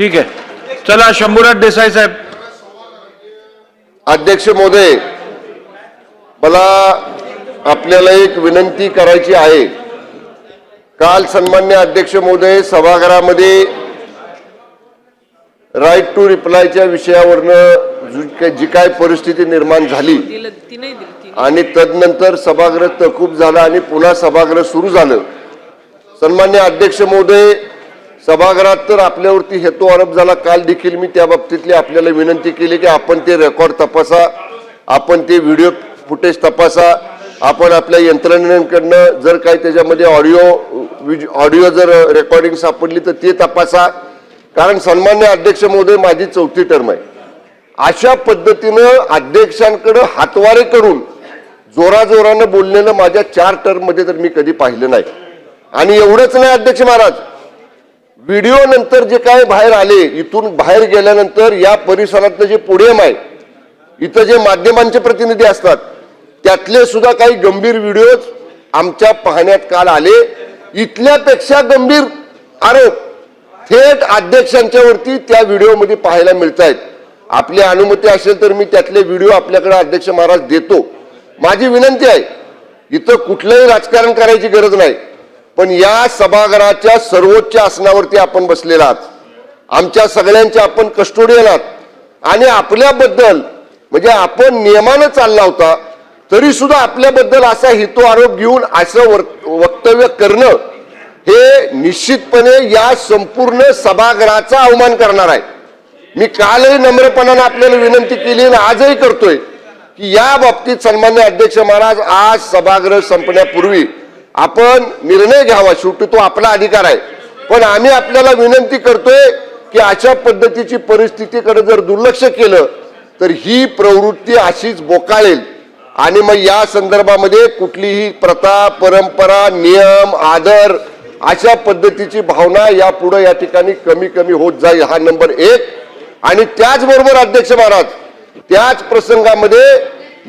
ठीक आहे. चला शंभूराज देसाई साहेब. अध्यक्ष महोदय मला आपल्याला एक विनंती करायची आहे. काल सन्मान्य अध्यक्ष महोदय सभागृहामध्ये राईट टू रिप्लायच्या विषयावरनं जी काय- परिस्थिती निर्माण झाली आणि तदनंतर सभागृह तहकूब झालं आणि पुन्हा सभागृह सुरू झालं. सन्मान्य अध्यक्ष महोदय सभागृहात तर आपल्यावरती हेतू आरोप झाला. काल देखील मी त्या बाबतीतली आपल्याला विनंती केली की आपण ते रेकॉर्ड तपासा. आपण ते व्हिडिओ फुटेज तपासा. आपण आपल्या यंत्रणेकडनं जर काही त्याच्यामध्ये ऑडिओ ऑडिओ जर रेकॉर्डिंग सापडली तर ते तपासा. कारण सन्मान्य अध्यक्ष महोदय माझी चौथी टर्म आहे. अशा पद्धतीनं अध्यक्षांकडं हातवारे करून जोराजोरानं बोललेलं माझ्या चार टर्ममध्ये तर मी कधी पाहिलं नाही. आणि एवढंच नाही अध्यक्ष महाराज. व्हिडिओ नंतर जे काय बाहेर आले इथून बाहेर गेल्यानंतर या परिसरातलं जे पुढेम आहे इथं जे माध्यमांचे प्रतिनिधी असतात त्यातले सुद्धा काही गंभीर व्हिडिओ आमच्या पाहण्यात काल आले. इथल्यापेक्षा गंभीर आरोप थेट अध्यक्षांच्या वरती त्या व्हिडिओमध्ये पाहायला मिळत आहेत आपली अनुमती असेल तर मी त्यातले व्हिडिओ आपल्याकडे अध्यक्ष महाराज देतो. माझी विनंती आहे इथं कुठलंही राजकारण करायची गरज नाही. पण या सभागृहाच्या सर्वोच्च आसनावरती आपण बसलेला आहात. आमच्या सगळ्यांच्या आपण कस्टोडियन आहात. आणि आपल्याबद्दल म्हणजे आपण नियमानं चालला होता तरी सुद्धा आपल्याबद्दल असा हितो आरोप घेऊन असं वक्तव्य करणं हे निश्चितपणे या संपूर्ण सभागृहाचा अवमान करणार आहे. मी कालही नम्रपणानं आपल्याला विनंती केली आणि आजही करतोय की या बाबतीत सन्मान्य अध्यक्ष महाराज आज सभागृह संपण्यापूर्वी आपण निर्णय घ्यावा. शेवटी तो आपला अधिकार आहे. पण आम्ही आपल्याला विनंती करतोय की अशा पद्धतीची परिस्थितीकडे जर दुर्लक्ष केलं तर ही प्रवृत्ती अशीच बोकाळेल. आणि मग या संदर्भामध्ये कुठलीही प्रथा परंपरा नियम आदर अशा पद्धतीची भावना यापुढे या ठिकाणी कमी कमी होत जाईल. हा नंबर एक. आणि त्याचबरोबर अध्यक्ष महाराज त्याच प्रसंगामध्ये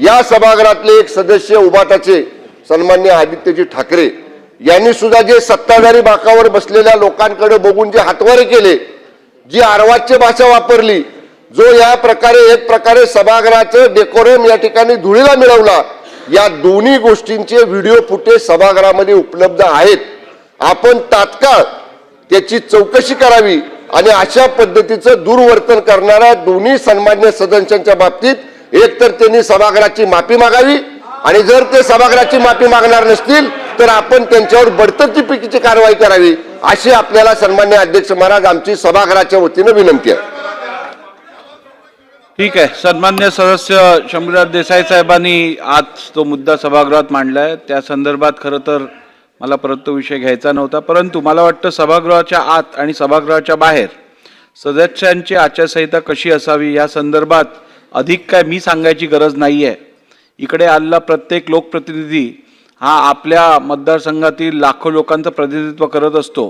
या सभागृहातले एक सदस्य उभाटाचे सन्मान्य आदित्यजी ठाकरे यांनी सुद्धा जे सत्ताधारी बाकावर बसलेल्या लोकांकडे बघून जे हातवारे केले जी अर्वाच्य भाषा वापरली जो या प्रकारे एक प्रकारे सभागृहाचं डेकोरम या ठिकाणी धुळीला मिळवला या दोन्ही गोष्टींचे व्हिडिओ फुटेज सभागृहामध्ये उपलब्ध आहेत. आपण तात्काळ त्याची चौकशी करावी आणि अशा पद्धतीचं दुर्वर्तन करणाऱ्या दोन्ही सन्मान्य सदस्यांच्या बाबतीत एकतर त्यांनी सभागृहाची माफी मागावी आणि जर ते सभागृहाची माफी मागणार नसतील तर आपण त्यांच्यावर बडतर्फीची कारवाई करावी अशी आपल्याला सन्मान्य अध्यक्ष महाराज आमची सभागृहाच्या वतीनं विनंती आहे. ठीक आहे. सन्मान्य सदस्य शंभूराज देसाई साहेबांनी आज तो मुद्दा सभागृहात मांडलाय. त्या संदर्भात खरं तर मला परत तो विषय घ्यायचा नव्हता परंतु मला वाटतं सभागृहाच्या आत आणि सभागृहाच्या बाहेर सदस्यांची आचारसंहिता कशी असावी या संदर्भात अधिक काय मी सांगायची गरज नाही आहे इकडे आलेला प्रत्येक लोकप्रतिनिधी हा आपल्या मतदारसंघातील लाखो लोकांचं प्रतिनिधित्व करत असतो.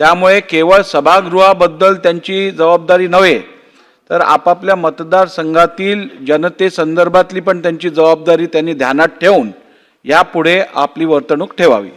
त्यामुळे केवळ सभागृहाबद्दल त्यांची जबाबदारी नव्हे तर आपापल्या मतदारसंघातील जनतेसंदर्भातली पण त्यांची जबाबदारी त्यांनी ध्यानात ठेवून यापुढे आपली वर्तणूक ठेवावी.